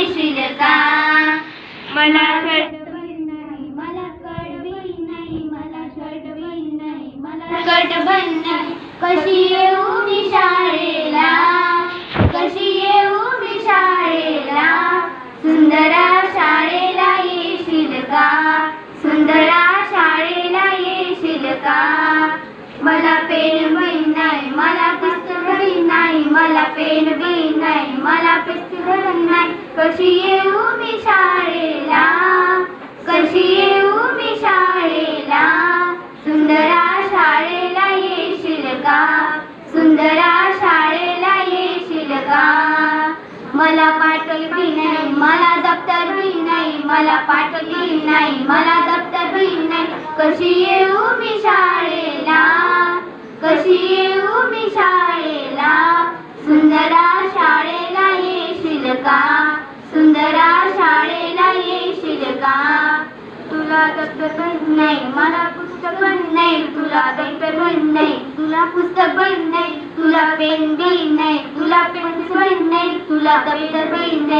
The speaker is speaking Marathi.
येशील का मला नाही मला नाही मला नाही मला नाही कशी येऊ मी शाळेला कशी येऊ मी शाळेला सुंदरा शाळेला येशील का? सुंदरा शाळेला येशील का? मला पेन बी नाही मला पुस्तक नाही मला पेन बी नाही मला पुस्तक नाही कशी येऊ मी शाळेला? कशी येऊ मी शाळेला? सुंदरा शाळेला येशील का? सुंदरा शाळेला येशील का? मला पाठवली नाही मला दप्तर बी नाही मला पाठवली नाही मला दप्तर बी नाही. कशी येऊ मी शाळेला? कशी येऊ मी शाळेला? सुंदरा सुंदरा शाळेला येशील का? तुला दप्तर पण नाही मला पुस्तक पण नाही. तुला दप्तर पण नाही तुला पुस्तक पण नाही. तुला पेन बी नाही तुला पेन्सिल पण नाही. तुला दप्तर बी नाही.